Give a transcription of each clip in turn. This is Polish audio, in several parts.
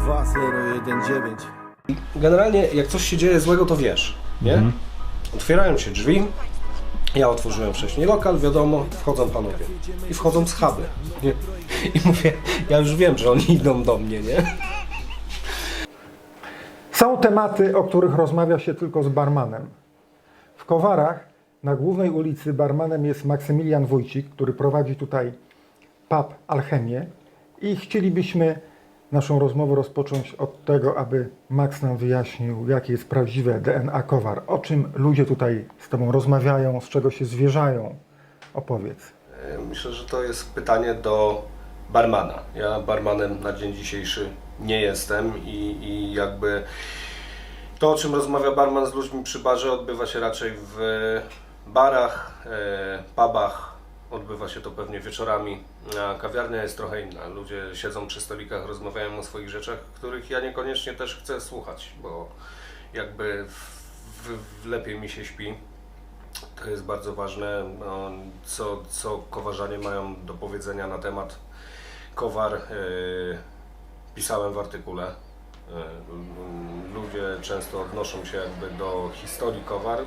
2019 Generalnie jak coś się dzieje złego, to wiesz, nie? Otwierają się drzwi, ja otworzyłem wcześniej lokal, wiadomo, wchodzą panowie. I wchodzą z chaby. Nie? I mówię, ja już wiem, że oni idą do mnie, nie? Są tematy, o których rozmawia się tylko z barmanem. W Kowarach na głównej ulicy barmanem jest Maksymilian Wójcik, który prowadzi tutaj pub Alchemię i chcielibyśmy naszą rozmowę rozpocząć od tego, aby Max nam wyjaśnił, jakie jest prawdziwe DNA Kowar, o czym ludzie tutaj z Tobą rozmawiają, z czego się zwierzają. Opowiedz. Myślę, że to jest pytanie do barmana. Ja barmanem na dzień dzisiejszy nie jestem i, i jakby to, o czym rozmawia barman z ludźmi przy barze, odbywa się raczej w barach, e, pubach. Odbywa się to pewnie wieczorami, a kawiarnia jest trochę inna. Ludzie siedzą przy stolikach, rozmawiają o swoich rzeczach, których ja niekoniecznie też chcę słuchać, bo jakby w, w, lepiej mi się śpi. To jest bardzo ważne, no, co, co kowarzanie mają do powiedzenia na temat kowar. Yy, pisałem w artykule. Yy, ludzie często odnoszą się jakby do historii kowar.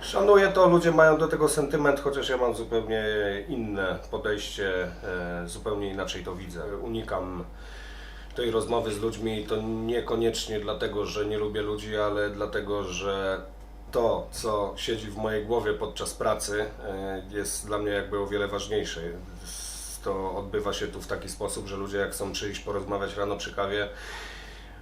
Szanuję to, ludzie mają do tego sentyment, chociaż ja mam zupełnie inne podejście, yy, zupełnie inaczej to widzę. Unikam tej rozmowy z ludźmi i to niekoniecznie dlatego, że nie lubię ludzi, ale dlatego, że to, co siedzi w mojej głowie podczas pracy, e, jest dla mnie jakby o wiele ważniejsze. To odbywa się tu w taki sposób, że ludzie jak chcą przyjść porozmawiać rano przy kawie,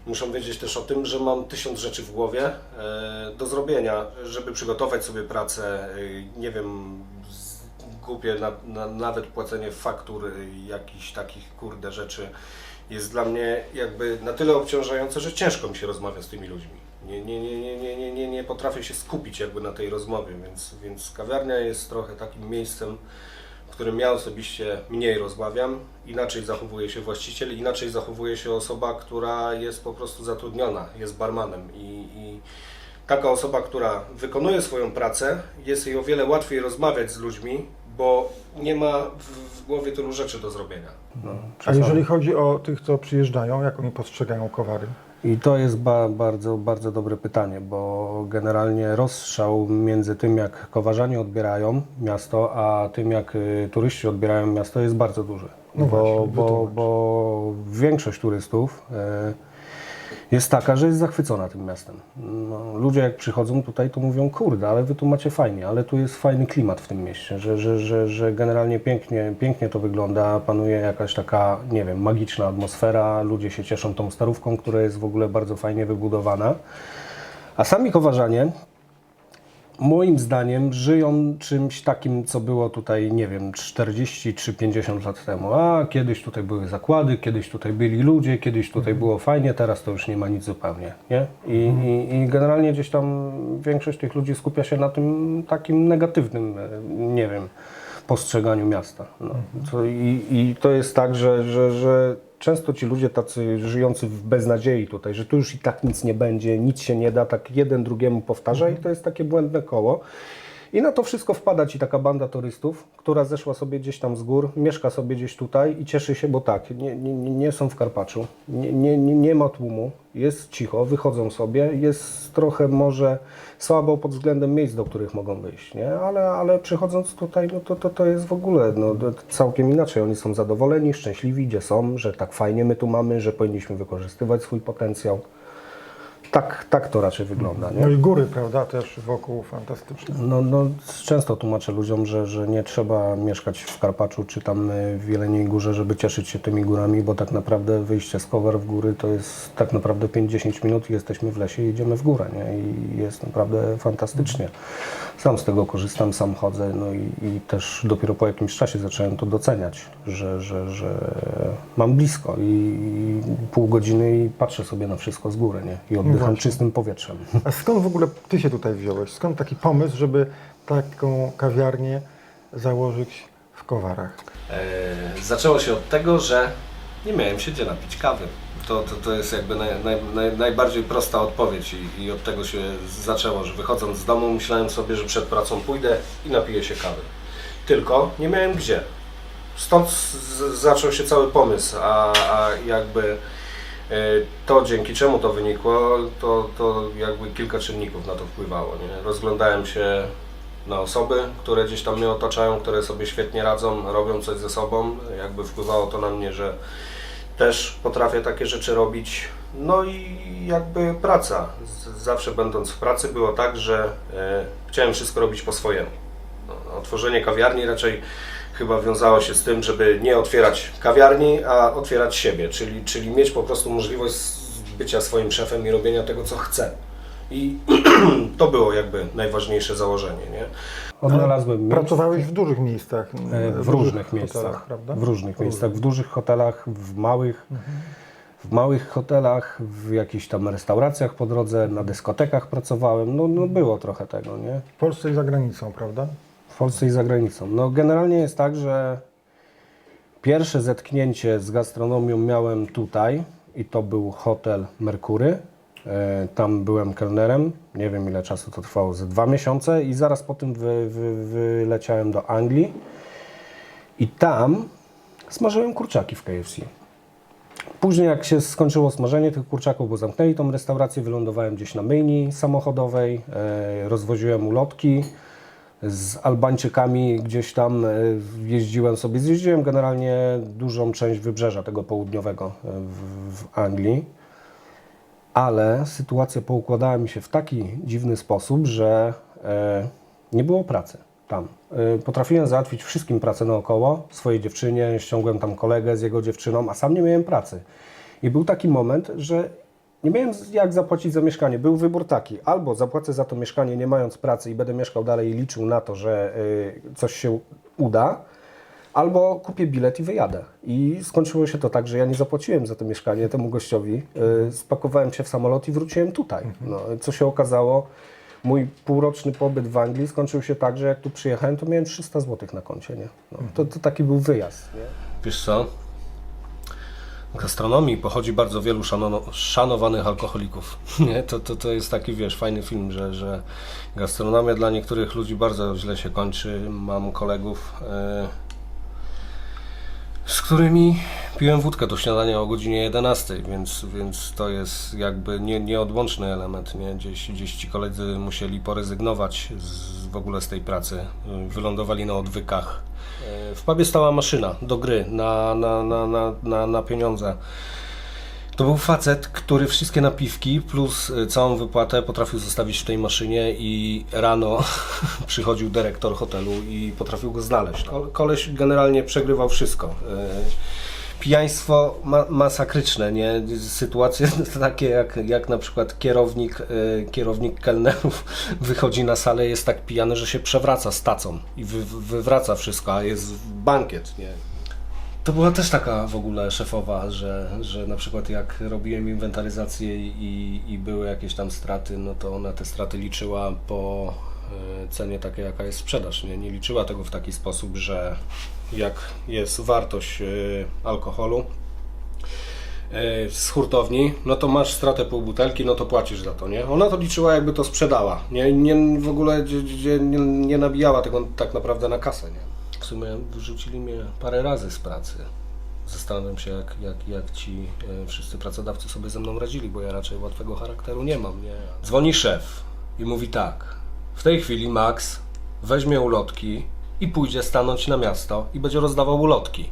muszą wiedzieć też o tym, że mam tysiąc rzeczy w głowie e, do zrobienia, żeby przygotować sobie pracę, e, nie wiem, głupie na, na, nawet płacenie faktur, e, jakichś takich kurde rzeczy jest dla mnie jakby na tyle obciążające, że ciężko mi się rozmawia z tymi ludźmi. Nie, nie, nie, nie, nie, nie, nie, potrafię się skupić jakby na tej rozmowie, więc, więc kawiarnia jest trochę takim miejscem, którym ja osobiście mniej rozmawiam, inaczej zachowuje się właściciel, inaczej zachowuje się osoba, która jest po prostu zatrudniona, jest barmanem i, i taka osoba, która wykonuje swoją pracę, jest jej o wiele łatwiej rozmawiać z ludźmi, bo nie ma w, w głowie tylu rzeczy do zrobienia. A jeżeli chodzi o tych, co przyjeżdżają, jak oni postrzegają Kowary? I to jest ba bardzo, bardzo dobre pytanie, bo generalnie rozstrzał między tym, jak kowarzanie odbierają miasto, a tym, jak y, turyści odbierają miasto, jest bardzo duży. No bo, właśnie, bo, wytłumacz. bo większość turystów y, jest taka, że jest zachwycona tym miastem. No, ludzie jak przychodzą tutaj, to mówią, kurde, ale wy tu macie fajnie, ale tu jest fajny klimat w tym mieście, że, że, że, że generalnie pięknie, pięknie to wygląda, panuje jakaś taka, nie wiem, magiczna atmosfera, ludzie się cieszą tą starówką, która jest w ogóle bardzo fajnie wybudowana. A sami kowarzanie, moim zdaniem, żyją czymś takim, co było tutaj, nie wiem, 40 czy 50 lat temu. A kiedyś tutaj były zakłady, kiedyś tutaj byli ludzie, kiedyś tutaj było fajnie, teraz to już nie ma nic zupełnie. Nie? I, i, I generalnie gdzieś tam większość tych ludzi skupia się na tym takim negatywnym, e, nie wiem, postrzeganiu miasta. No. Co, i, I to jest tak, że, że, że często ci ludzie tacy żyjący w beznadziei tutaj, że tu już i tak nic nie będzie, nic się nie da, tak jeden drugiemu powtarza i to jest takie błędne koło. I na to wszystko wpada ci taka banda turystów, która zeszła sobie gdzieś tam z gór, mieszka sobie gdzieś tutaj i cieszy się, bo tak, nie, nie, nie są w Karpaczu, nie, nie, nie, ma tłumu, jest cicho, wychodzą sobie, jest trochę może słabo pod względem miejsc, do których mogą wyjść, nie? Ale, ale przychodząc tutaj, no to, to, to jest w ogóle no, całkiem inaczej. Oni są zadowoleni, szczęśliwi, gdzie są, że tak fajnie my tu mamy, że powinniśmy wykorzystywać swój potencjał. Tak, tak to raczej wygląda, nie? No i góry, prawda, też wokół fantastyczne. No, no, często tłumaczę ludziom, że, że nie trzeba mieszkać w Karpaczu czy tam y, w Jeleniej Górze, żeby cieszyć się tymi górami, bo tak naprawdę wyjście z Kowar w góry to jest tak naprawdę 5-10 minut i jesteśmy w lesie i idziemy w górę, nie? I jest naprawdę fantastycznie. Sam z tego korzystam, sam chodzę, no i, i też dopiero po jakimś czasie zacząłem to doceniać, że, że, że mam blisko i, i pół godziny i patrzę sobie na wszystko z góry, nie? I oddycham właśnie. czystym powietrzem. A skąd w ogóle ty się tutaj wziąłeś? Skąd taki pomysł, żeby taką kawiarnię założyć w Kowarach? E, zaczęło się od tego, że nie miałem się gdzie napić kawy. To, to, to jest jakby naj, naj, naj, najbardziej prosta odpowiedź i, i od tego się zaczęło, że wychodząc z domu myślałem sobie, że przed pracą pójdę i napiję się kawy. Tylko nie miałem gdzie. stąd z, zaczął się cały pomysł, a, a jakby to dzięki czemu to wynikło, to, to jakby kilka czynników na to wpływało. Nie? Rozglądałem się na osoby, które gdzieś tam mnie otaczają, które sobie świetnie radzą, robią coś ze sobą. Jakby wpływało to na mnie, że też potrafię takie rzeczy robić. No i jakby praca. Zawsze będąc w pracy było tak, że e, chciałem wszystko robić po swojemu. No, otworzenie kawiarni raczej chyba wiązało się z tym, żeby nie otwierać kawiarni, a otwierać siebie, czyli, czyli mieć po prostu możliwość bycia swoim szefem i robienia tego, co chcę. I to było jakby najważniejsze założenie, nie? Odnalazłem miejsce. Pracowałeś w dużych miejscach. E, W różnych hotelach, miejscach, prawda? w różnych miejscach, w dużych hotelach, w małych, w małych hotelach, w jakichś tam restauracjach po drodze, na dyskotekach pracowałem, no, no było trochę tego, nie? W Polsce i za granicą, prawda? W Polsce i za granicą. No generalnie jest tak, że pierwsze zetknięcie z gastronomią miałem tutaj i to był hotel Merkury. E, Tam byłem kelnerem, nie wiem ile czasu to trwało, ze dwa miesiące i zaraz po tym wy, wy, wyleciałem do Anglii i tam smażyłem kurczaki w KFC. Później jak się skończyło smażenie tych kurczaków, bo zamknęli tą restaurację, wylądowałem gdzieś na myjni samochodowej, e, rozwoziłem ulotki, z Albańczykami gdzieś tam e, jeździłem sobie, zjeździłem generalnie dużą część wybrzeża tego południowego e, w, w Anglii, ale sytuacja poukładała mi się w taki dziwny sposób, że e, nie było pracy tam. Potrafiłem załatwić wszystkim pracę naokoło, swojej dziewczynie, ściągłem tam kolegę z jego dziewczyną, a sam nie miałem pracy. I był taki moment, że nie miałem jak zapłacić za mieszkanie. Był wybór taki, albo zapłacę za to mieszkanie nie mając pracy i będę mieszkał dalej i liczył na to, że y, coś się uda, albo kupię bilet i wyjadę. I skończyło się to tak, że ja nie zapłaciłem za to mieszkanie temu gościowi, y, spakowałem się w samolot i wróciłem tutaj. No, co się okazało, mój półroczny pobyt w Anglii skończył się tak, że jak tu przyjechałem, to miałem 300 zł na koncie. Nie? No, to, to taki był wyjazd. Nie? Wiesz co? Gastronomii pochodzi bardzo wielu szanono, szanowanych alkoholików. Nie? To, to, to jest taki, wiesz, fajny film, że, że gastronomia dla niektórych ludzi bardzo źle się kończy. Mam kolegów, e, z którymi piłem wódkę do śniadania o godzinie 11, więc, więc to jest jakby nie, nieodłączny element. Nie? Gdzieś, gdzieś ci koledzy musieli porezygnować z, w ogóle z tej pracy. Wylądowali na odwykach. E, W pubie stała maszyna do gry na, na, na, na, na, na pieniądze. To był facet, który wszystkie napiwki plus y, całą wypłatę potrafił zostawić w tej maszynie i rano przychodził dyrektor hotelu i potrafił go znaleźć. Kol- Koleś generalnie przegrywał wszystko. Y, Pijaństwo ma masakryczne, nie? Sytuacje takie jak, jak na przykład kierownik, y, kierownik kelnerów wychodzi na salę, jest tak pijany, że się przewraca z tacą i wy, wywraca wszystko, a jest bankiet, nie? To była też taka w ogóle szefowa, że, że na przykład jak robiłem inwentaryzację i, i były jakieś tam straty, no to ona te straty liczyła po e, cenie takiej, jaka jest sprzedaż. Nie, nie liczyła tego w taki sposób, że jak jest wartość e, alkoholu e, z hurtowni, no to masz stratę pół butelki, no to płacisz za to, nie? Ona to liczyła jakby to sprzedała, nie? nie w ogóle nie, nie nabijała tego tak naprawdę na kasę, nie? W sumie wyrzucili mnie parę razy z pracy. Zastanawiam się, jak, jak, jak ci e, wszyscy pracodawcy sobie ze mną radzili, bo ja raczej łatwego charakteru nie mam, nie? Dzwoni szef i mówi tak, w tej chwili Max weźmie ulotki i pójdzie stanąć na miasto i będzie rozdawał ulotki.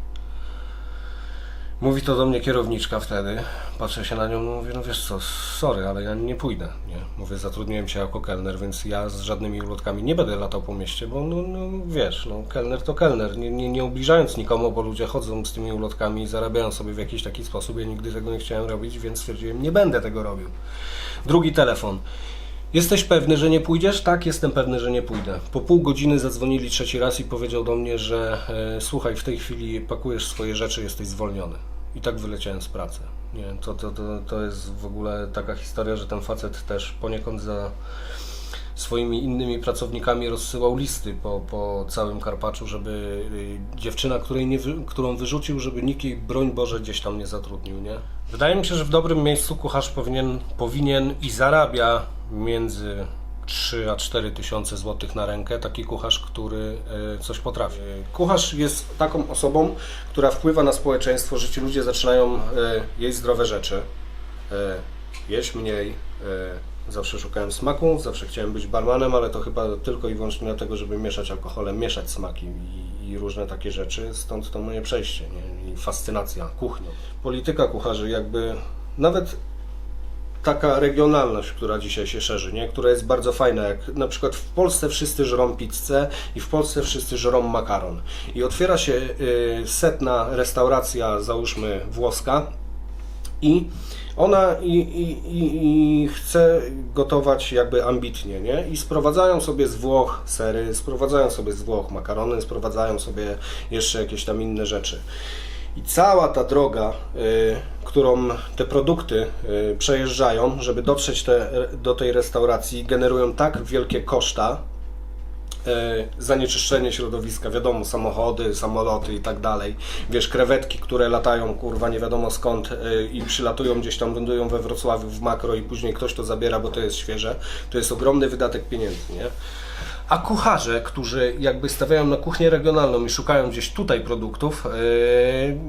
Mówi to do mnie kierowniczka wtedy. Patrzę się na nią, mówię, no wiesz co, sorry, ale ja nie pójdę. Nie? Mówię, zatrudniłem cię jako kelner, więc ja z żadnymi ulotkami nie będę latał po mieście, bo no, no wiesz, no kelner to kelner. Nie, nie, nie ubliżając nikomu, bo ludzie chodzą z tymi ulotkami i zarabiają sobie w jakiś taki sposób. Ja nigdy tego nie chciałem robić, więc stwierdziłem, nie będę tego robił. Drugi telefon. Jesteś pewny, że nie pójdziesz? Tak, jestem pewny, że nie pójdę. Po pół godziny zadzwonili trzeci raz i powiedział do mnie, że e, słuchaj, w tej chwili pakujesz swoje rzeczy, jesteś zwolniony. I tak wyleciałem z pracy. Nie, to, to, to, to jest w ogóle taka historia, że ten facet też poniekąd za swoimi innymi pracownikami rozsyłał listy po, po całym Karpaczu, żeby y, dziewczyna, której nie którą wyrzucił, żeby nikt jej, broń Boże, gdzieś tam nie zatrudnił, nie? Wydaje mi się, że w dobrym miejscu kucharz powinien, powinien i zarabia między 3 a 4 tysiące złotych na rękę taki kucharz, który e, coś potrafi. E, Kucharz jest taką osobą, która wpływa na społeczeństwo, że ci ludzie zaczynają e, jeść zdrowe rzeczy, jeść mniej. Zawsze szukałem smaku, zawsze chciałem być barmanem, ale to chyba tylko i wyłącznie dlatego, żeby mieszać alkoholem, mieszać smaki i, i różne takie rzeczy. Stąd to moje przejście nie? i fascynacja kuchnią. Polityka kucharzy jakby nawet taka regionalność, która dzisiaj się szerzy, nie? która jest bardzo fajna. Jak na przykład w Polsce wszyscy żrą pizzę i w Polsce wszyscy żrą makaron. I otwiera się y, setna restauracja, załóżmy włoska, i ona i, i, i, chce gotować jakby ambitnie, nie? I sprowadzają sobie z Włoch sery, sprowadzają sobie z Włoch makarony, sprowadzają sobie jeszcze jakieś tam inne rzeczy. I cała ta droga, y, którą te produkty y, przejeżdżają, żeby dotrzeć te, do tej restauracji, generują tak wielkie koszta, e, zanieczyszczenie środowiska, wiadomo, samochody, samoloty i tak dalej. Wiesz, krewetki, które latają, kurwa, nie wiadomo skąd i przylatują gdzieś tam, lądują we Wrocławiu w makro i później ktoś to zabiera, bo to jest świeże. To jest ogromny wydatek pieniędzy, nie? A kucharze, którzy jakby stawiają na kuchnię regionalną i szukają gdzieś tutaj produktów, e,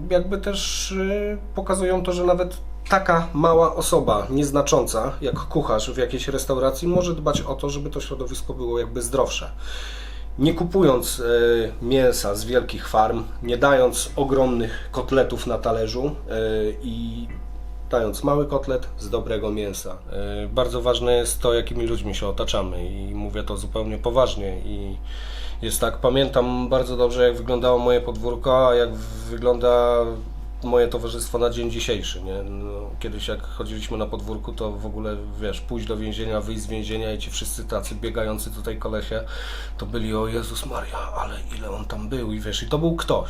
jakby też e, pokazują to, że nawet taka mała osoba, nieznacząca, jak kucharz w jakiejś restauracji, może dbać o to, żeby to środowisko było jakby zdrowsze. Nie kupując e, mięsa z wielkich farm, nie dając ogromnych kotletów na talerzu i dając mały kotlet z dobrego mięsa. E, Bardzo ważne jest to, jakimi ludźmi się otaczamy i mówię to zupełnie poważnie i jest tak, pamiętam bardzo dobrze jak wyglądało moje podwórko, a jak wygląda moje towarzystwo na dzień dzisiejszy, nie? No, kiedyś jak chodziliśmy na podwórku, to w ogóle, wiesz, pójść do więzienia, wyjść z więzienia i ci wszyscy tacy biegający tutaj kolesie, to byli, o Jezus Maria, ale ile on tam był i wiesz, i to był ktoś,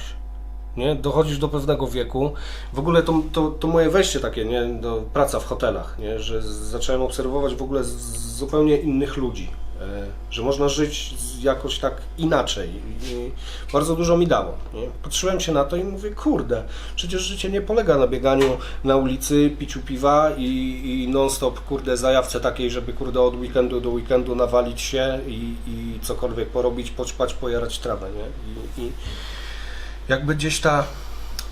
nie? Dochodzisz do pewnego wieku. W ogóle to, to, to moje wejście takie, nie? Do praca w hotelach, nie? Że zacząłem obserwować w ogóle z, zupełnie innych ludzi. E, że można żyć jakoś tak inaczej. I bardzo dużo mi dało. Nie? Patrzyłem się na to i mówię, kurde, przecież życie nie polega na bieganiu na ulicy, piciu piwa i, i non-stop, kurde, zajawce takiej, żeby, kurde, od weekendu do weekendu nawalić się i, i cokolwiek porobić, poćpać, pojarać trawę, nie? I, i jakby gdzieś ta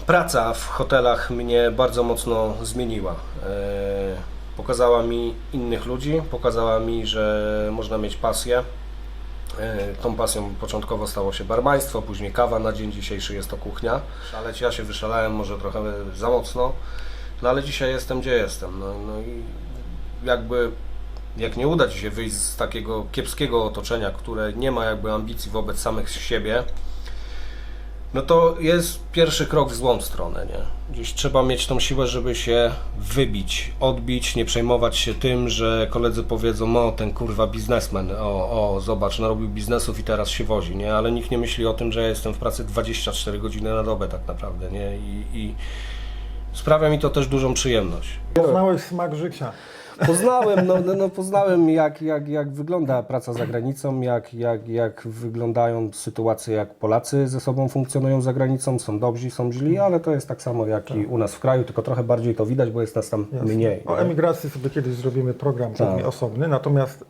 praca w hotelach mnie bardzo mocno zmieniła. E, Pokazała mi innych ludzi, pokazała mi, że można mieć pasję. E, Tą pasją początkowo stało się barmaństwo, później kawa, na dzień dzisiejszy jest to kuchnia. Szaleć ja się wyszalałem może trochę za mocno, no ale dzisiaj jestem gdzie jestem. No, no i jakby jak nie uda Ci się wyjść z takiego kiepskiego otoczenia, które nie ma jakby ambicji wobec samych siebie, no to jest pierwszy krok w złą stronę, nie? Gdzieś trzeba mieć tą siłę, żeby się wybić, odbić, nie przejmować się tym, że koledzy powiedzą, o ten kurwa biznesmen, o, o zobacz, narobił biznesów i teraz się wozi, nie? Ale nikt nie myśli o tym, że ja jestem w pracy 24 godziny na dobę tak naprawdę, nie? I, i sprawia mi to też dużą przyjemność. Poznałeś smak życia. Poznałem, no, no, no poznałem jak, jak, jak wygląda praca za granicą, jak, jak, jak wyglądają sytuacje, jak Polacy ze sobą funkcjonują za granicą, są dobrzy, są źli, ale to jest tak samo jak i u nas w kraju, tylko trochę bardziej to widać, bo jest nas tam Jasne. mniej. O nie? emigracji sobie kiedyś zrobimy program Tak. osobny, natomiast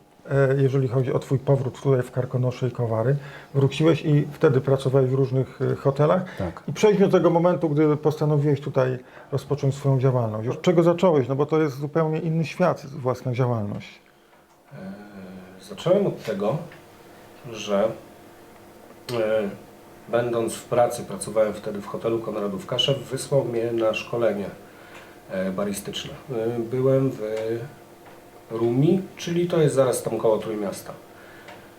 jeżeli chodzi o Twój powrót tutaj w Karkonosze i Kowary, wróciłeś i wtedy pracowałeś w różnych e, hotelach Tak. i przejdźmy do tego momentu, gdy postanowiłeś tutaj rozpocząć swoją działalność. Od czego zacząłeś? No bo to jest zupełnie inny świat, własna działalność. Zacząłem od tego, że e, będąc w pracy, pracowałem wtedy w hotelu Konradów Kaszew, wysłał mnie na szkolenie e, baristyczne. E, byłem w Rumi, czyli to jest zaraz tam koło Trójmiasta.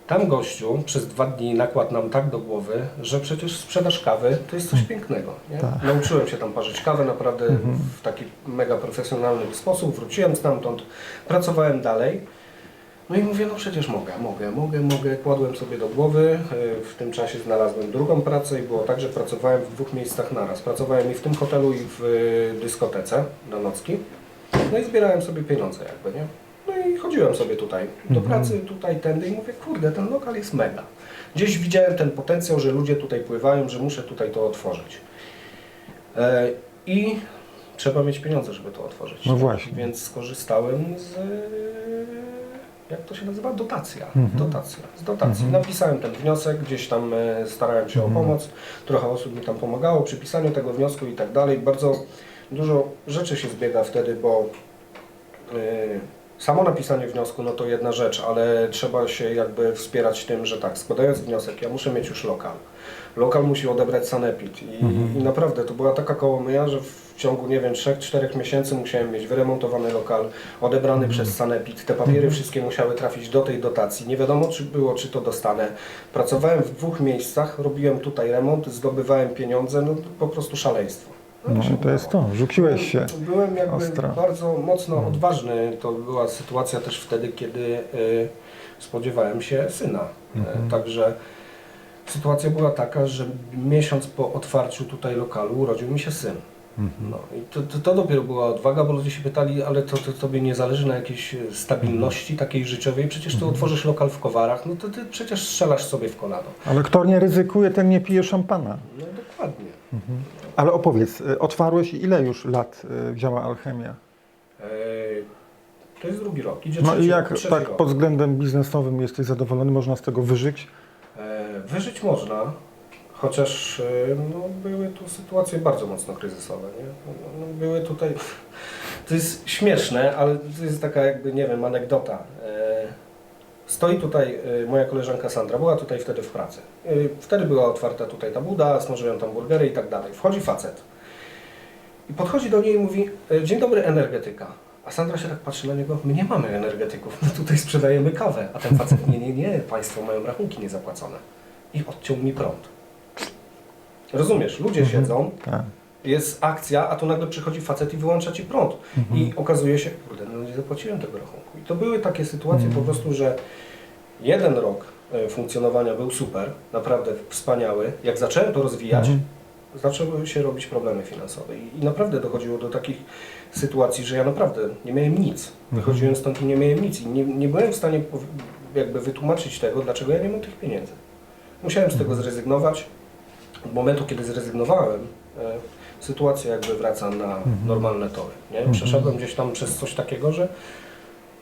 Tam gościu przez dwa dni nakładł nam tak do głowy, że przecież sprzedaż kawy to jest coś pięknego. Nie? Tak. Nauczyłem się tam parzyć kawę naprawdę w taki mega profesjonalny sposób. Wróciłem stamtąd, pracowałem dalej. No i mówię, no przecież mogę, mogę, mogę, mogę. Kładłem sobie do głowy. E, W tym czasie znalazłem drugą pracę i było tak, że pracowałem w dwóch miejscach naraz. Pracowałem i w tym hotelu, i w e, dyskotece do nocki. No i zbierałem sobie pieniądze jakby, nie? No i chodziłem sobie tutaj do pracy, tutaj, tędy i mówię, kurde, ten lokal jest mega. Gdzieś widziałem ten potencjał, że ludzie tutaj pływają, że muszę tutaj to otworzyć. E, I trzeba mieć pieniądze, żeby to otworzyć. No właśnie. Więc skorzystałem z, jak to się nazywa? Dotacja. Dotacja. Z dotacji. Napisałem ten wniosek, gdzieś tam e, starałem się o pomoc. Trochę osób mi tam pomagało przy pisaniu tego wniosku i tak dalej. Bardzo dużo rzeczy się zbiega wtedy, bo e, samo napisanie wniosku no to jedna rzecz, ale trzeba się jakby wspierać tym, że tak, składając wniosek, ja muszę mieć już lokal. Lokal musi odebrać sanepid i, i naprawdę to była taka kołomyja, że w ciągu, nie wiem, 3-4 miesięcy musiałem mieć wyremontowany lokal, odebrany przez sanepid, te papiery wszystkie musiały trafić do tej dotacji, nie wiadomo czy było, czy to dostanę. Pracowałem w dwóch miejscach, robiłem tutaj remont, zdobywałem pieniądze, no po prostu szaleństwo. No i to jest to, rzuciłeś się. Byłem jakby ostro. bardzo mocno odważny. To była sytuacja też wtedy, kiedy y, spodziewałem się syna. Mhm. E, Także sytuacja była taka, że miesiąc po otwarciu tutaj lokalu urodził mi się syn. Mhm. No i to, to, to dopiero była odwaga, bo ludzie się pytali, ale to, to tobie nie zależy na jakiejś e, stabilności takiej życiowej, przecież Mhm. ty otworzysz lokal w Kowarach, no to ty przecież strzelasz sobie w kolano. Ale kto nie ryzykuje, ten nie pije szampana. No dokładnie. Ale opowiedz, y, otwarłeś i ile już lat y, działa alchemia? E, to jest drugi rok. Idzie No i jak tak rok. pod względem biznesowym jesteś zadowolony, można z tego wyżyć? E, Wyżyć można, chociaż e, no, były tu sytuacje bardzo mocno kryzysowe. Nie? No, no, były tutaj, to jest śmieszne, ale to jest taka jakby, nie wiem, anegdota. Stoi tutaj e, moja koleżanka Sandra, była tutaj wtedy w pracy. E, Wtedy była otwarta tutaj ta buda, smażyłem tam burgery i tak dalej. Wchodzi facet i podchodzi do niej i mówi, e, dzień dobry energetyka. A Sandra się tak patrzy na niego, my nie mamy energetyków, my tutaj sprzedajemy kawę. A ten facet, nie, nie, nie, państwo mają rachunki niezapłacone. I odciął mi prąd. Rozumiesz, ludzie siedzą, Tak. Jest akcja, a tu nagle przychodzi facet i wyłącza ci prąd. Mhm. I okazuje się, kurde, no nie zapłaciłem tego rachunku. I to były takie sytuacje po prostu, że jeden rok e, funkcjonowania był super, naprawdę wspaniały. Jak zacząłem to rozwijać, Mhm. zaczęły się robić problemy finansowe. I, I naprawdę dochodziło do takich sytuacji, że ja naprawdę nie miałem nic. Wychodziłem stąd i nie miałem nic. I nie, nie byłem w stanie jakby wytłumaczyć tego, dlaczego ja nie mam tych pieniędzy. Musiałem z tego zrezygnować. Od momentu, kiedy zrezygnowałem, e, sytuacja jakby wraca na normalne tory. Nie? Przeszedłem gdzieś tam przez coś takiego, że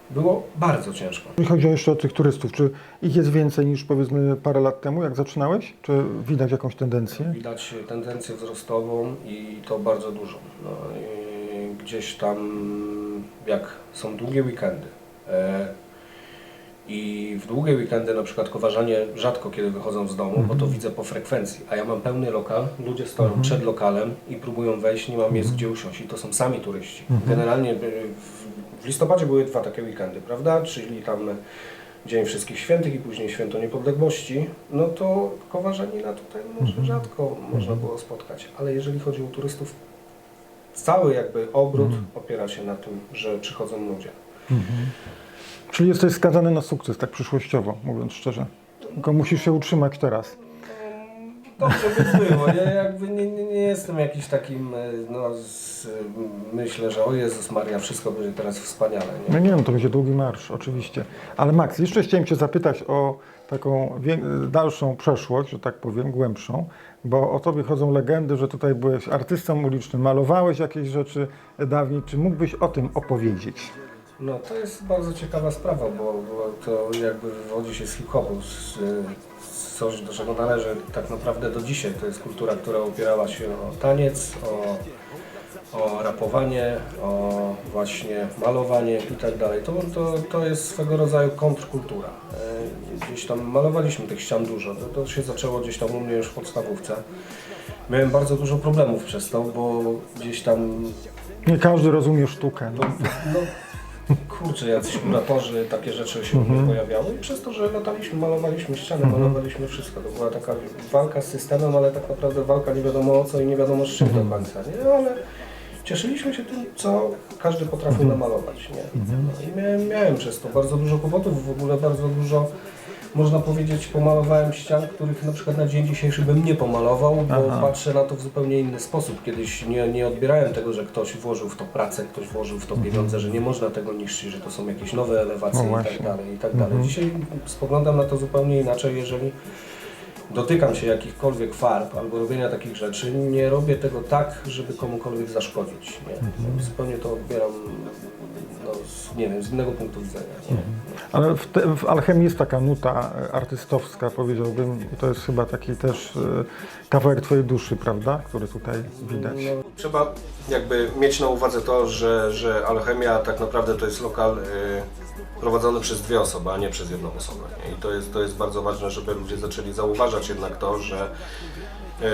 było bardzo ciężko. Jeśli chodzi jeszcze o tych turystów, czy ich jest więcej niż powiedzmy parę lat temu, jak zaczynałeś? Czy widać jakąś tendencję? Widać tendencję wzrostową i to bardzo dużą. No, i gdzieś tam, jak są długie weekendy e, i w długie weekendy na przykład kowarzanie rzadko kiedy wychodzą z domu, bo to widzę po frekwencji, a ja mam pełny lokal, ludzie stoją przed lokalem i próbują wejść, nie mam miejsc gdzie usiąść. I to są sami turyści. Generalnie y, w, w listopadzie były dwa takie weekendy, prawda, czyli tam Dzień Wszystkich Świętych i później Święto Niepodległości, no to Kowarzanina tutaj może rzadko można było spotkać, ale jeżeli chodzi o turystów, cały jakby obrót opiera się na tym, że przychodzą ludzie. Czyli jesteś skazany na sukces, tak przyszłościowo, mówiąc szczerze. Tylko musisz się utrzymać teraz. Dobrze by było, ja jakby nie, nie, nie jestem jakiś takim, e, no z, myślę, że o Jezus Maria, wszystko będzie teraz wspaniale, nie? No nie wiem, to będzie długi marsz, oczywiście. Ale Max, jeszcze chciałem Cię zapytać o taką dalszą przeszłość, że tak powiem, głębszą, bo o Tobie chodzą legendy, że tutaj byłeś artystą ulicznym, malowałeś jakieś rzeczy dawniej. Czy mógłbyś o tym opowiedzieć? No to jest bardzo ciekawa sprawa, bo, bo to jakby wywodzi się z hip-hopu, z, z coś do czego należy tak naprawdę do dzisiaj. To jest kultura, która opierała się o taniec, o, o rapowanie, o właśnie malowanie i tak dalej. To, to, to jest swego rodzaju kontrkultura. E, Gdzieś tam malowaliśmy tych ścian dużo. To, to się zaczęło gdzieś tam u mnie już w podstawówce. Miałem bardzo dużo problemów przez to, bo gdzieś tam Nie każdy rozumie sztukę. no, no kurczę, jacyś kuratorzy, takie rzeczy się mnie pojawiały i przez to, że lataliśmy, malowaliśmy ściany, malowaliśmy wszystko. To była taka walka z systemem, ale tak naprawdę walka nie wiadomo o co i nie wiadomo z czym do końca, nie? No, ale cieszyliśmy się tym, co każdy potrafił namalować, nie? No, I miałem, miałem przez to bardzo dużo kłopotów, w ogóle bardzo dużo można powiedzieć, pomalowałem ścian, których na przykład na dzień dzisiejszy bym nie pomalował, bo Aha. patrzę na to w zupełnie inny sposób. Kiedyś nie, nie odbierałem tego, że ktoś włożył w to pracę, ktoś włożył w to pieniądze, że nie można tego niszczyć, że to są jakieś nowe elewacje No i tak dalej, i tak dalej. Dzisiaj spoglądam na to zupełnie inaczej, jeżeli dotykam się jakichkolwiek farb albo robienia takich rzeczy, nie robię tego tak, żeby komukolwiek zaszkodzić. Nie? Zupełnie to odbieram no, z, nie wiem, z innego punktu widzenia. Nie? Ale w, te, w alchemii jest taka nuta e, artystowska, powiedziałbym, i to jest chyba taki też e, kawałek twojej duszy, prawda, który tutaj widać. No, trzeba jakby mieć na uwadze to, że, że alchemia tak naprawdę to jest lokal y, prowadzony przez dwie osoby, a nie przez jedną osobę. I to jest, to jest bardzo ważne, żeby ludzie zaczęli zauważać jednak to, że y,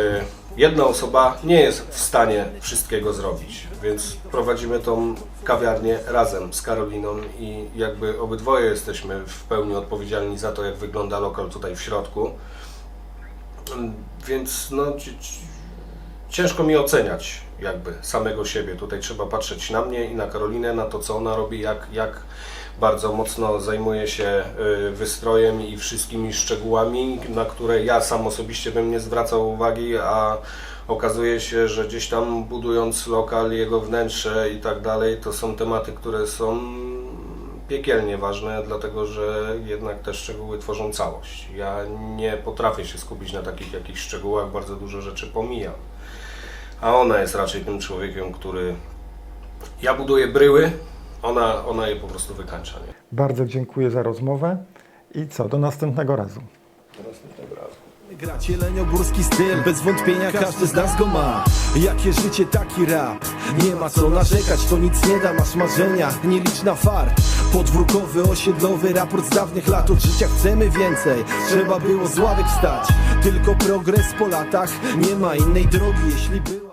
jedna osoba nie jest w stanie wszystkiego zrobić, więc prowadzimy tą kawiarnię razem z Karoliną i jakby obydwoje jesteśmy w pełni odpowiedzialni za to, jak wygląda lokal tutaj w środku. Więc no, ciężko mi oceniać jakby samego siebie. Tutaj trzeba patrzeć na mnie i na Karolinę, na to co ona robi, jak, jak bardzo mocno zajmuje się y, wystrojem i wszystkimi szczegółami, na które ja sam osobiście bym nie zwracał uwagi, a okazuje się, że gdzieś tam budując lokal, jego wnętrze i tak dalej, to są tematy, które są piekielnie ważne, dlatego że jednak te szczegóły tworzą całość. Ja nie potrafię się skupić na takich jakichś szczegółach, bardzo dużo rzeczy pomijam. A ona jest raczej tym człowiekiem, który. Ja buduję bryły, ona, ona je po prostu wykańcza. Nie? Bardzo dziękuję za rozmowę i co, do następnego razu. Gra cieleniogórski styl, bez wątpienia każdy z nas go ma Jakie życie, taki rap Nie ma co narzekać, to nic nie da, masz marzenia Nieliczna far Podwórkowy, osiedlowy raport z dawnych lat Od życia chcemy więcej, trzeba było z ławek wstać Tylko progres po latach, nie ma innej drogi Jeśli było